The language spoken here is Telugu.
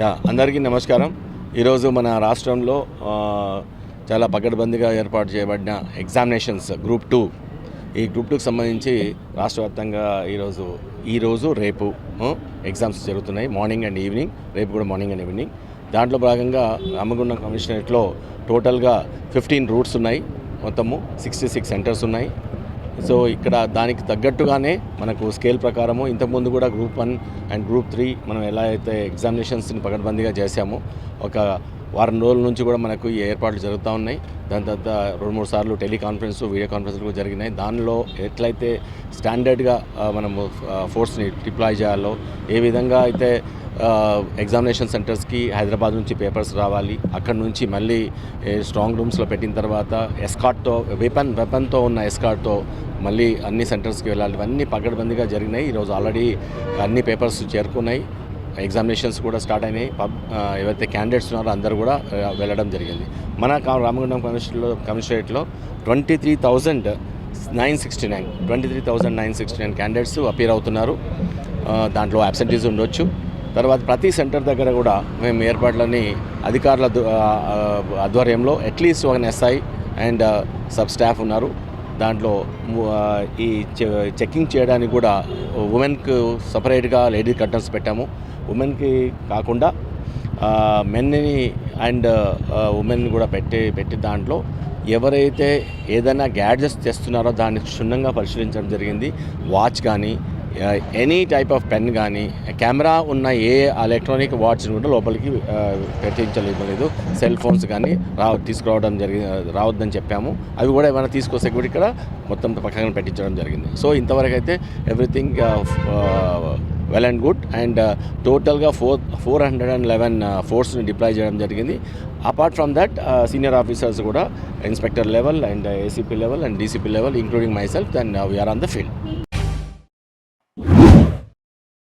యా అందరికీ నమస్కారం. ఈరోజు మన రాష్ట్రంలో చాలా పకడ్బందీగా ఏర్పాటు చేయబడిన ఎగ్జామినేషన్స్ గ్రూప్ టూ. ఈ గ్రూప్ టూకి సంబంధించి రాష్ట్ర వ్యాప్తంగా ఈరోజు ఈరోజు రేపు ఎగ్జామ్స్ జరుగుతున్నాయి. మార్నింగ్ అండ్ ఈవినింగ్ రేపు కూడా మార్నింగ్ అండ్ ఈవినింగ్. దాంట్లో భాగంగా రామగుండం కమిషనరేట్లో టోటల్గా ఫిఫ్టీన్ రూట్స్ ఉన్నాయి. మొత్తము సిక్స్టీ సిక్స్ సెంటర్స్ ఉన్నాయి. సో ఇక్కడ దానికి తగ్గట్టుగానే మనకు స్కేల్ ప్రకారము ఇంతకుముందు కూడా group one and group three మనం ఎలా అయితే ఎగ్జామినేషన్స్ని పకడ్బందీగా చేశామో ఒక వారం రోజుల నుంచి కూడా మనకు ఈ ఏర్పాట్లు జరుగుతూ ఉన్నాయి. దాని తర్వాత రెండు మూడు సార్లు టెలికాన్ఫరెన్స్ వీడియో కాన్ఫరెన్స్లు కూడా జరిగినాయి. దానిలో ఎట్లయితే స్టాండర్డ్గా మనము ఫోర్స్ని డిప్లాయ్ చేయాలో ఏ విధంగా అయితే ఎగ్జామినేషన్ సెంటర్స్కి హైదరాబాద్ నుంచి పేపర్స్ రావాలి. అక్కడ నుంచి మళ్ళీ స్ట్రాంగ్ రూమ్స్లో పెట్టిన తర్వాత ఎస్కాట్తో వెపన్ వెపన్తో ఉన్న ఎస్కాట్తో మళ్ళీ అన్ని సెంటర్స్కి వెళ్ళాలి. ఇవన్నీ పకడ్బందీగా జరిగినాయి. ఈరోజు ఆల్రెడీ అన్ని పేపర్స్ చేరుకున్నాయి. ఎగ్జామినేషన్స్ కూడా స్టార్ట్ అయినాయి. పబ్ ఎవరైతే క్యాండిడేట్స్ ఉన్నారో అందరూ కూడా వెళ్ళడం జరిగింది. మన కా- రామగుండం కమిషన్లో కమిషనరేట్లో twenty three thousand nine sixty nine twenty three thousand nine sixty nine candidates appear అవుతున్నారు దాంట్లో అబ్సెంటీస్ ఉండొచ్చు. తర్వాత ప్రతి సెంటర్ దగ్గర కూడా మేము ఏర్పాట్లని అధికారుల ఆధ్వర్యంలో అట్లీస్ట్ ఒక ఎస్ఐ అండ్ సబ్ స్టాఫ్ ఉన్నారు. దాంట్లో ఈ చె- చెకింగ్ చేయడానికి కూడా ఉమెన్కు సపరేట్గా లేడీ కర్టన్స్ పెట్టాము. ఉమెన్కి కాకుండా మెన్ని అండ్ ఉమెన్ కూడా పెట్టి పెట్టి దాంట్లో ఎవరైతే ఏదైనా గ్యాడ్జెట్స్ తెస్తున్నారో దాన్ని క్షుణ్ణంగా పరిశీలించడం జరిగింది. వాచ్ కానీ ఎనీ టైప్ ఆఫ్ పెన్ కానీ కెమెరా ఉన్న ఏ ఎలక్ట్రానిక్ వాచ్ కూడా లోపలికి పెట్టించలేదు సెల్ ఫోన్స్ కానీ రా తీసుకురావడం జరిగి రావద్దని చెప్పాము. అవి కూడా ఏమైనా తీసుకొస్తే కూడా ఇక్కడ మొత్తం పక్కన పెట్టించడం జరిగింది. సో ఇంతవరకు అయితే everything well and good and టోటల్గా four four hundred and eleven ఫోర్స్ని deploy చేయడం జరిగింది. Apart from that senior officers కూడా inspector level and ACP level and DCP level including myself and we are on the field